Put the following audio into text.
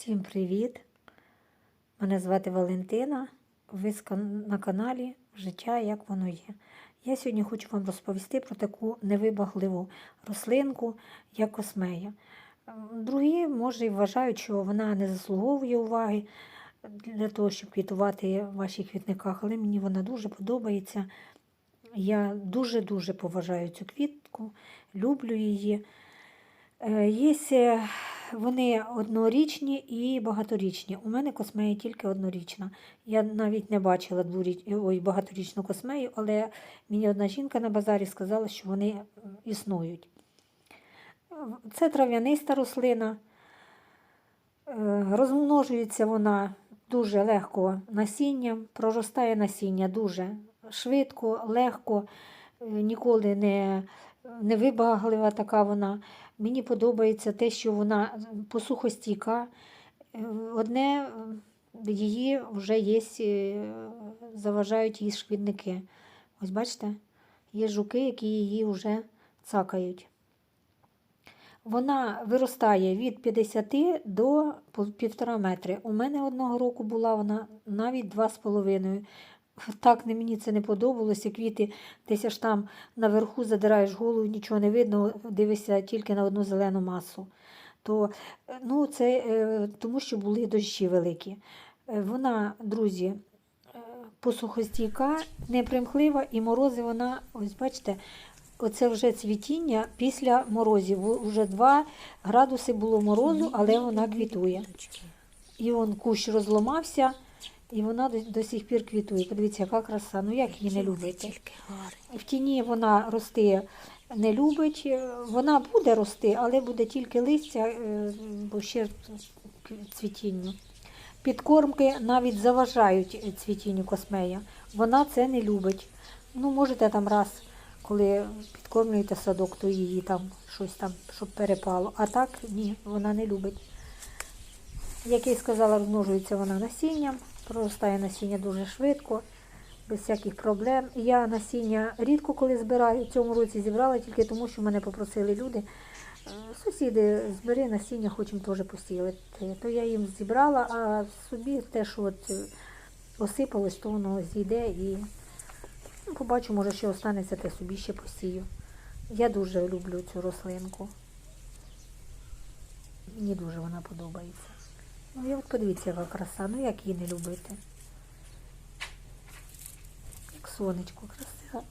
Всім привіт! Мене звати Валентина. Ви на каналі Життя як воно є. Я сьогодні хочу вам розповісти про таку невибагливу рослинку, як космея. Ем, Другі, може, вважають, що вона не заслуговує уваги для того, щоб квітувати в ваших квітниках, але мені вона дуже подобається. Я дуже-дуже поважаю цю квітку, люблю її. Е, Є е, вони однорічні і багаторічні. У мене космея тільки однорічна. Я навіть не бачила дворіч... Ой, багаторічну космею, але мені одна жінка на базарі сказала, що вони існують. Це трав'яниста рослина. Е, Розмножується вона дуже легко насінням, проростає насіння дуже швидко, легко, е, ніколи не, не вибаглива така вона. Мені подобається те, що вона посухостійка. Одне її вже є, е, заважають її шкідники. Ось бачите, є жуки, які її вже цакають. Вона виростає від 50 до пол- півтора метри. У мене одного року була вона навіть 2,5. Так не мені це не подобалося. Квіти десь аж там наверху задираєш голову, нічого не видно, дивишся тільки на одну зелену масу. То, е, ну, це е, тому, що були дощі великі. Е, Вона, друзі, е, посухостійка, непримхлива і морози вона, ось бачите, оце вже цвітіння після морозів. Уже 2 градуси було морозу, але вона квітує. І он кущ розломався, і вона до, до сих пір квітує. Подивіться, яка краса. Ну як її не любити? В тіні вона рости не любить. Вона буде рости, але буде тільки листя, е, бо ще цвітінню. Підкормки навіть заважають цвітінню космея. Вона це не любить. Ну, можете там раз, коли підкормлюєте садок, то її там щось там, щоб перепало. А так ні, вона не любить. Як я й сказала, розмножується вона насінням, проростає насіння дуже швидко, без всяких проблем. Я насіння рідко коли збираю. В цьому році зібрала тільки тому, що мене попросили люди. е, Сусіди, збери насіння, хочемо теж посіяти. То я їм зібрала, а собі те, що от е, осипалось, то воно зійде і ну, побачу, може, що останеться, те собі ще посію. Я дуже люблю цю рослинку. Мені дуже вона подобається. Ну, і от подивіться, яка краса. Ну як її не любити? Як сонечко, красива.